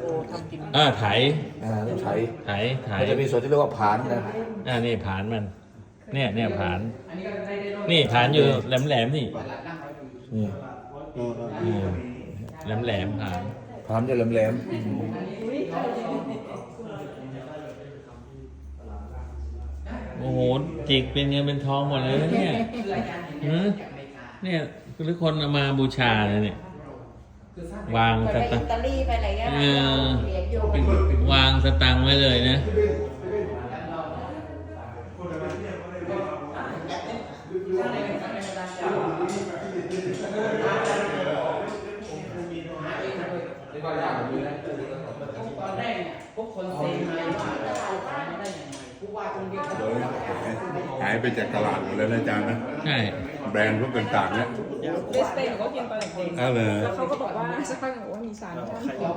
โอ้ทำกินอ่าไถอ่านี่ไถไถไถมันจะมีส่วนที่เรียกว่าผานนะอ่านี่ผานมัน เนี่ยเนี่ยผาน นี่ผานอยู่แหลมแหลมๆนี่นี่แหลมแหลมๆผานผานจะแหลมโอ้โหจิกเป็นเงินเป็นทองหมดเลยนะเนี่ยหืมเนี่ยคือทุกคนเอามาบูชาเลยเนี่ย วางไปสตัอิงตาลีไปอะไรเงี้ยเออเหรียญอยู่วางสตังค์ไว้เลยนะตอนแรกเนี่ยพวกคนเซ็งมาว่าขายไม่ได้ยังไงผู้ว่าคนเดียวเขาบอกว่าหายไปจากตลาดหมดแล้วนะอาจารย์นะ ใช่ แบรนด์พวกต่างๆเนี่ยเวสเปนหนูก็กินตอนเด็กเอาเลยๆแล้วเขาก็บอกว่าสักพักหนูว่ามีสารต้านพิษ